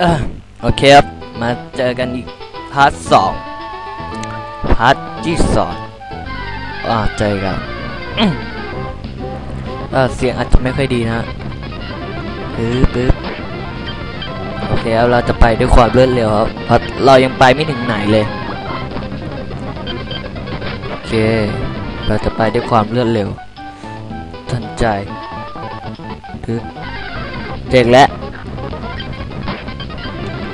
เออโอเคครับ มาเจอกันอีกพาร์ทสองพาร์ทที่สองอ่าเจอกันอืมเออเสียงอาจจะไม่ค่อยดีนะปึ๊บปึ๊บโอเคครับเราจะไปด้วยความรวดเร็วครับเพราะเรายังไปไม่ถึงไหนเลย โอเค เราจะไปด้วยความรวดเร็ว ทันใจปึ๊บเด็กแล้ว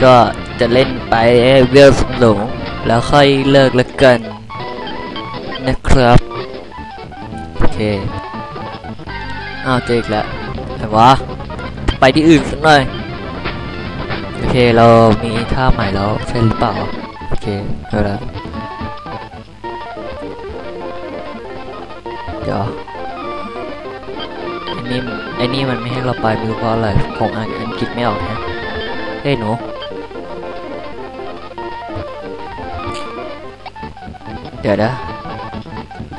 ก็จะเล่นไปเวลสูงๆแล้วค่อยเลิกแล้วกัน นะครับ โอเค อ้าวเจออีกแล้วแต่ว่าไปที่อื่นสักหน่อย โอเคเรามีท่าใหม่แล้วใช่หรือเปล่า โอเคเอาละเดี๋ยวไอ้นี่ไอ้นี่มันไม่ให้เราไปไม่รู้เพราะอะไรผมอ่านอังกฤษไม่ออกนะเฮ้ยหนู เดี๋ยวนะ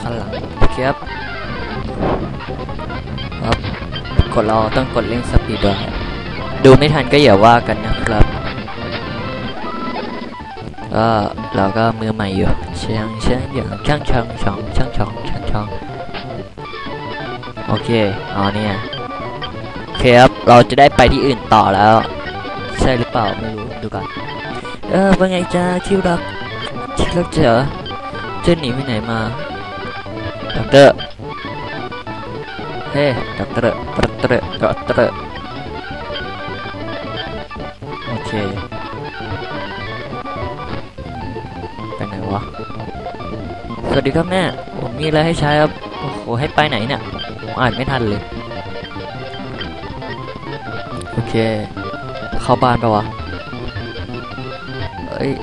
ข้างหลังโอเคครับครับกดเราต้องกดเร่งสปีดด้วยดูไม่ทันก็อย่าว่ากันนะครับก็เราก็มือใหม่อยู่เชียงเชียงอย่างช่างช่างช่องช่างช่องช่างช่องโอเคเอเนี่ยโอเคครับเราจะได้ไปที่อื่นต่อแล้ว ใช่หรือเปล่าไม่รู้ดูกันเออว่าไงจ้าที่รักที่รักเจอ เจะหนีไปไหนมาด็อกเตอร์เฮ้ด็อกเตอร์ด็อกเตอร์ด็อกเตอร์โอเคไปไหนวะสวัสดีครับแม่ผมมีอะไรให้ใช้ครับโอ้โหให้ไปไหนเนี่ยผมอ่านไม่ทันเลยโอเคเข้าบ้านปะวะเอ้ย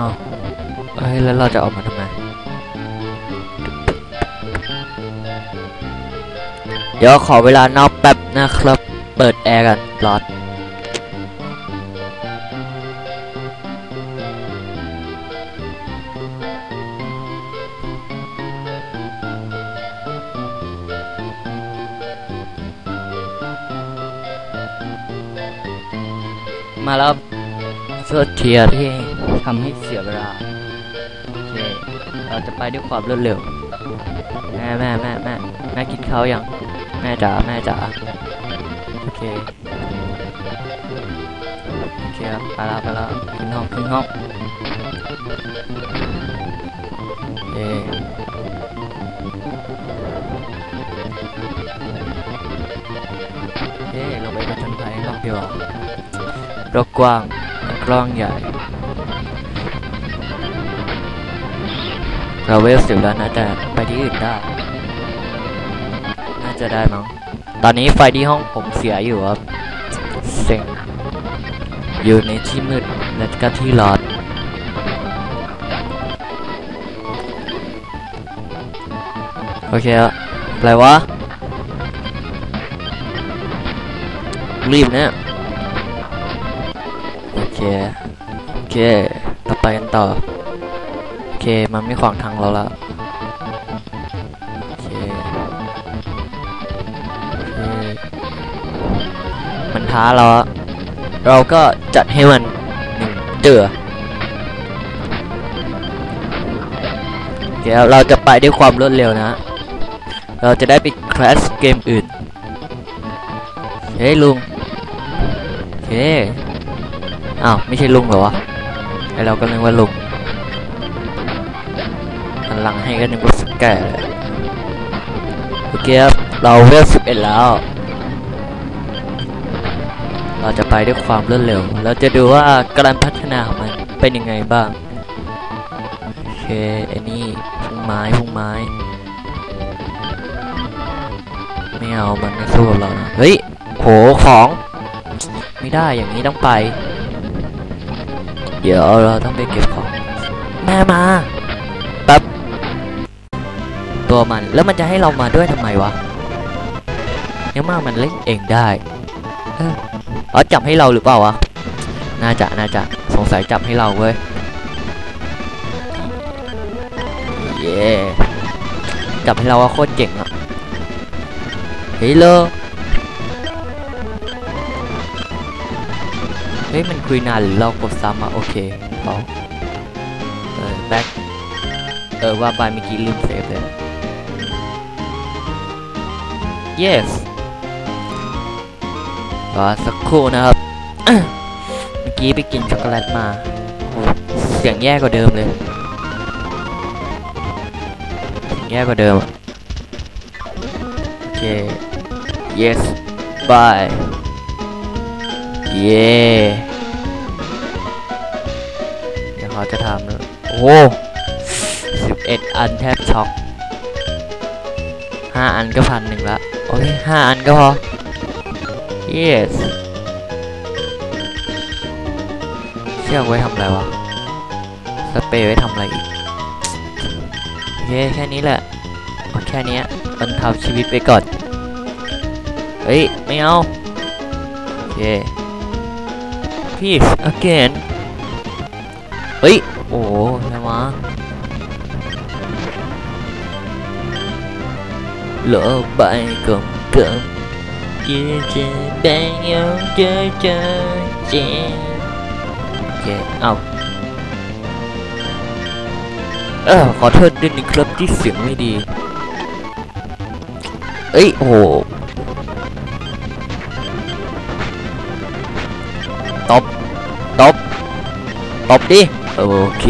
อ้าเอ้ยแล้วเราจะออกมาทำไม เดี๋ยวขอเวลานอกแป๊บนะครับ เปิดแอร์กันร้อนมาแล้วโทษทีอะที่ ทำให้เสียเวลาโอเคเราจะไปด้วยความรวดเร็วแม่แม่แม่แม่แม่กินข้าวยังแม่จ๋าแม่จ๋าโอเคโอเคครับไปแล้วไปแล้วขึ้นห้องขึ้นห้องเอเอ๊เราไปประจนภัยรอบเดียวรถกว้างกล้องใหญ่ เราเวลสิบแล้วนะแต่ไปที่อื่นได้ น่าจะได้มั้ง ตอนนี้ไฟที่ห้องผมเสียอยู่ครับ เซ็ง อยู่ในที่มืดและก็ที่ร้อนโอเคอะอะไรวะ รีบเนี่ยโอเค โอเค ต่อไปกันต่อ อเค มันไม่ขวางทางเราล้วโอเคโอเคมันท้าเราเราก็จัดให้มันหนึ่งเจอโอเคเราจะไปด้วยความรวดเร็วนะ เราจะได้ไปคลาสเกมอื่น เฮ้ยลุงโอเคอ้าว ไม่ใช่ลุงเหรอวะไอเราก็นึกว่าลุง ลังให้ก็นึกว่าสแกเลยโอเคครับเราเวลสิบเอ็ดแล้ว เราจะไปด้วยความรวดเร็ว เราจะดูว่าการพัฒนาของมันเป็นยังไงบ้างโอเคไอ้นี่พุ่งไม้พุ่งไม้ ไม่เอามันไม่สู้เรานะเฮ้ยโหของไม่ได้อย่างนี้ต้องไป เดี๋ยวเราต้องไปเก็บของ แม่มา ตัวมัน แล้วมันจะให้เรามาด้วยทำไมวะยังมามันเล่นเองได้เออจับให้เราหรือเปล่าวะน่าจะน่าจะสงสัยจับให้เราเว้ยเย่จับให้เราว่าโคตรเจ๋งอะเฮ้ยโลเฮ้ยมันคุยนานหรือเรากดซ้ำอะโอเคเอาเออแบ็คเออว่าไปเมื่อกี้ลืมเซฟเลย yes รอสักครู่นะครับ เมื่อกี้ไปกินช็อกโกแลตมาโอ้เสียงแย่กว่าเดิมเลยเสียงแย่กว่าเดิม โอเค yes bye เย้เดี๋ยวเขาจะทำแล้วโอ้สิบเอ็ดอันแทบช็อกห้าอันก็พันหนึ่งละ โอเคห้าอันก็พอ yes เชือกไว้ทำอะไรวะ สเปรย์ไว้ทำอะไรอีกโอเคแค่นี้แหละเอาแค่เนี้ยบรรเทาชีวิตไปก่อน เฮ้ย ไม่เอา โอเค please again เฮ้ย โอ้โหอะไรวมก ลมยืนเจอแบงยองเจอเจอเจโอเคเอาเออขอโทษด้วยนะครับที่เสียงไม่ดี เอ้ยโอ้โหตบตบตบดิ โอเค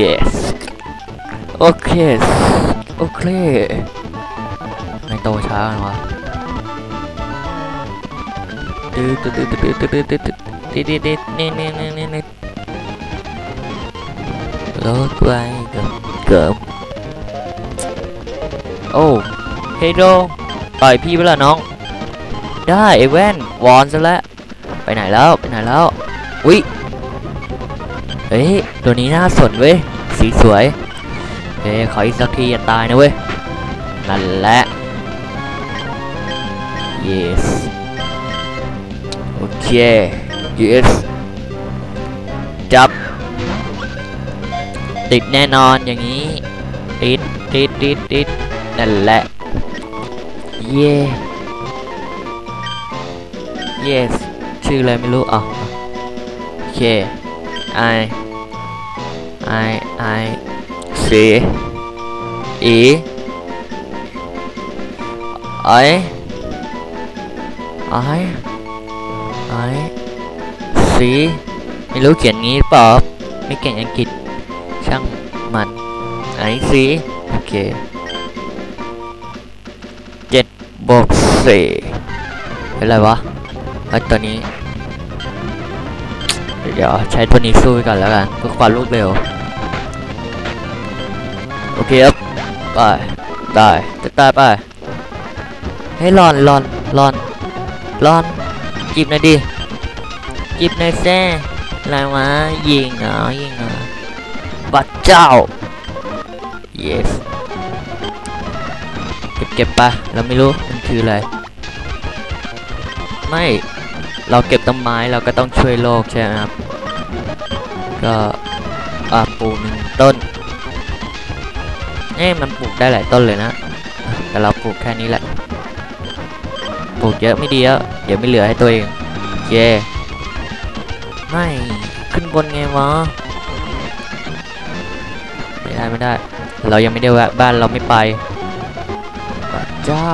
โอเค โอเค โตช้ากันวะตืดตืดตืดตืดตืดตืดตืดตืดตืดตืดนี่นี่นี่นี่นี่รถไฟเกือบเกือบโอ้เฮโดต่อยพี่ไปละน้อง ได้ไอ้แว่นวอนซะแล้วไปไหนแล้วไปไหนแล้วอุ้ยเฮ้ยตัวนี้น่าสนเว้ยสีสวยเฮ้ยขออีกสักทีอย่าตายนะเว้ยนั่นแหละ yes โอเค yes จับ ติดแน่นอนอย่างนี้ ติดติดติดติดนั่นแหละเย่ yes ชื่ออะไรไม่รู้อะโอเค I I I C E I I I C ไอ้สีไม่รู้เขียนงี้เปล่าไม่เก่งอังกฤษช่างมัน I C โอเคเจ็ดบวกสี่เป็นไรวะไอ้ตัวนี้เดี๋ยวใช้ตัวนี้สู้ไปก่อนแล้วกันเพื่อความรวดเร็วโอเคครับไปได้จะตายไปให้รอนรอนรอน รอนจีบหน่อยดิจีบหน่อยแซ่อะไรวะยิงเหรอยิงเหรอบัดเจ้า yes เก็บเก็บไปเราไม่รู้มันคืออะไร ไม่ เราเก็บต้นไม้เราก็ต้องช่วยโลกใช่ไหมครับ ก็อ่าปลูกหนึ่งต้นเอ๊ะมันปลูกได้หลายต้นเลยนะ แต่เราปลูกแค่นี้แหละ ปลูกเยอะไม่ดีแล้วเดี๋ยวไม่เหลือให้ตัวเองเย่ไม่ขึ้นบนไงวะไม่ได้ไม่ได้ เรายังไม่ได้แวะบ้านเราไม่ไปเจ้า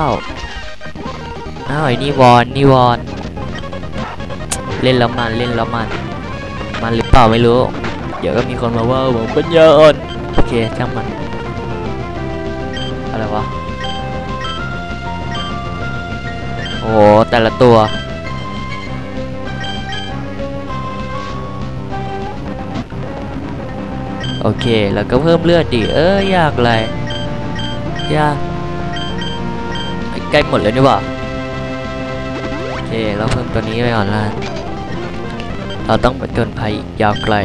อ้าวไอ้นี่วอนนี่วอนเล่นแล้วมันเล่นแล้วมัน มันหรือเปล่าไม่รู้ เดี๋ยวก็มีคนมาว่าผมเป็นเยอะโอเคช่างมัน อะไรวะ โอ้โห แต่ละตัว โอเค แล้วก็เพิ่มเลือดดิ เออยากเลยยากใกล้หมดแล้วนี่หว่าโอเค เราเพิ่มตัวนี้ไปก่อนละเราต้องไปจนภัยอีกยาวไกล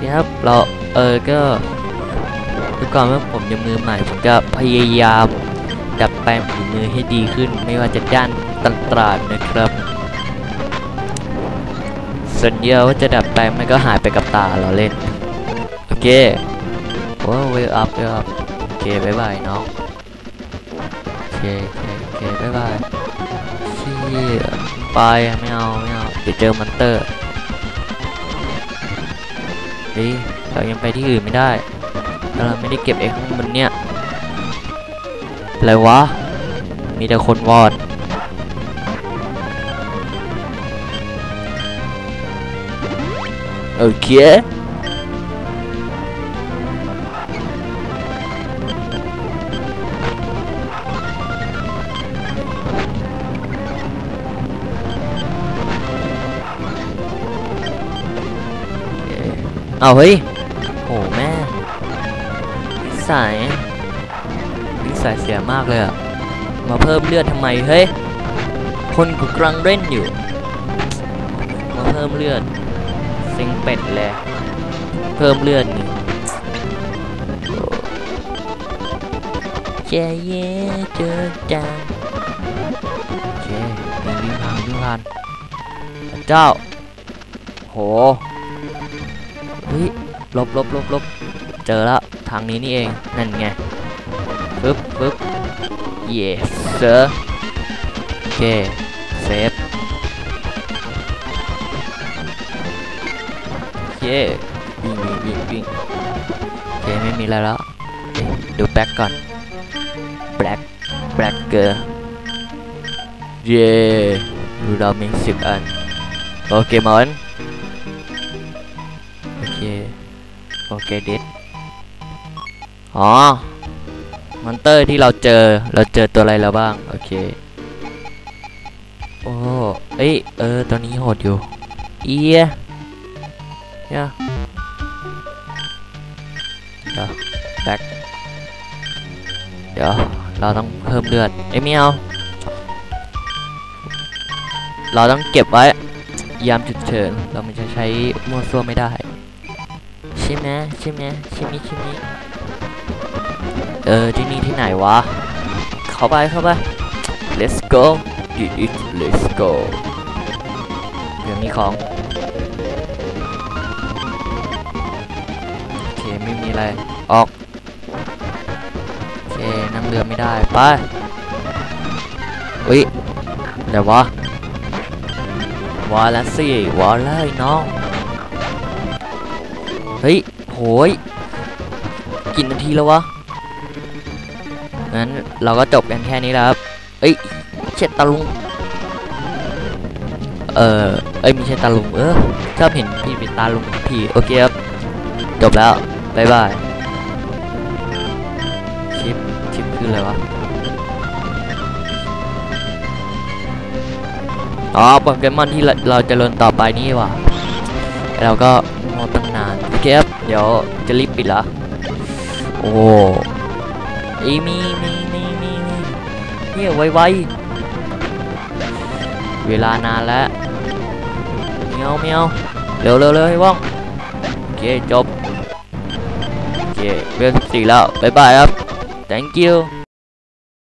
นี่ครับ เรา เออ ก็ดูก่อนว่าผมยังมือใหม่ ผมจะพยายาม ดัดแปลงฝีมือให้ดีขึ้น ไม่ว่าจะด้านต่างๆนะครับสัญญาว่าจะดัดแปลงมันก็หายไปกับตาเราเล่น โอเคโอ้เวลอัพเวลอัพโอเคบายบายน้องโอเคโอเคโอเคบายบายชี่ไปไม่เอาไม่เอาเดี๋ยวเจอมอนเตอร์เฮ้ยเรายังไปที่อื่นไม่ได้เราไม่ได้เก็บไอ้ข้างบนเนี่ย อะไรวะ มีแต่คนวอด โอเคเอาเฮ้ย โอ้แม่สัย สัยเสียมากเลยอะมาเพิ่มเลือดทำไมเฮ้ย คนกูกำลังเล่นอยู่ มาเพิ่มเลือดซิงเป็ดเลยเพิ่มเลือดนี่เจ๊เย่เจอจังโอเควิ่งวิ่งผ่านวิ่งผ่านเจ้า โหเฮ้ยลบลบลบลบเจอแล้วทางนี้นี่เอง นั่นไง ปึ๊บปึ๊บ yes sir โอเคเซฟโอเควิ่งวิ่งวิ่งวิ่งโอเคไม่มีอะไรแมอนเตอร์ที่เราเจอเราเจอตัวอะไรแล้วบ้าง โอเค โอ้เอ้ยเออตัวนี้โหดอยู่ เอียเนี่ยเดี๋ยวแบ็คเดี๋ยวเราต้องเพิ่มเลือดเอ้ยไม่เอาเราต้องเก็บไว้ยามฉุกเฉินเรามันจะใช้มั่วซั่วไม่ได้ ใช่ไหมใช่ไหมใช่ไหมใช่ไหม เออที่นี่ที่ไหนวะ เข้าไปเข้าไป let's go it it let's go เดี๋ยวมีของ โอเค ไม่มีอะไร ออก โอเค นั่งเรือไม่ได้ ไปอุ้ยเดี๋ยววะวาแล้วสิวาเลยน้อง เฮ้ย โหยกี่นาทีแล้ววะ งั้นเราก็จบกันแค่นี้แล้วครับเอ้ยเช็ดตาลุง เออเอ้ยไม่ใช่ตาลุงเออชอบเห็นพี่เป็นตาลุงพี่โอเคครับจบแล้วบายบายชิปชิปคืออะไรวะอ๋อโปเกมอนที่เราเราจะเล่นต่อไปนี่ว่ะเราก็โมตั้งนานโอเคครับเดี๋ยวจะรีบปิดละโอ้ อีมีมีมีมีเฮียไวไวเวลานานแล้วเมียวเมียวเร็วเร็วเร็วให้ว่องโอเคจบโอเคเวลสิบสี่แล้วบ๊ายบายครับ thank you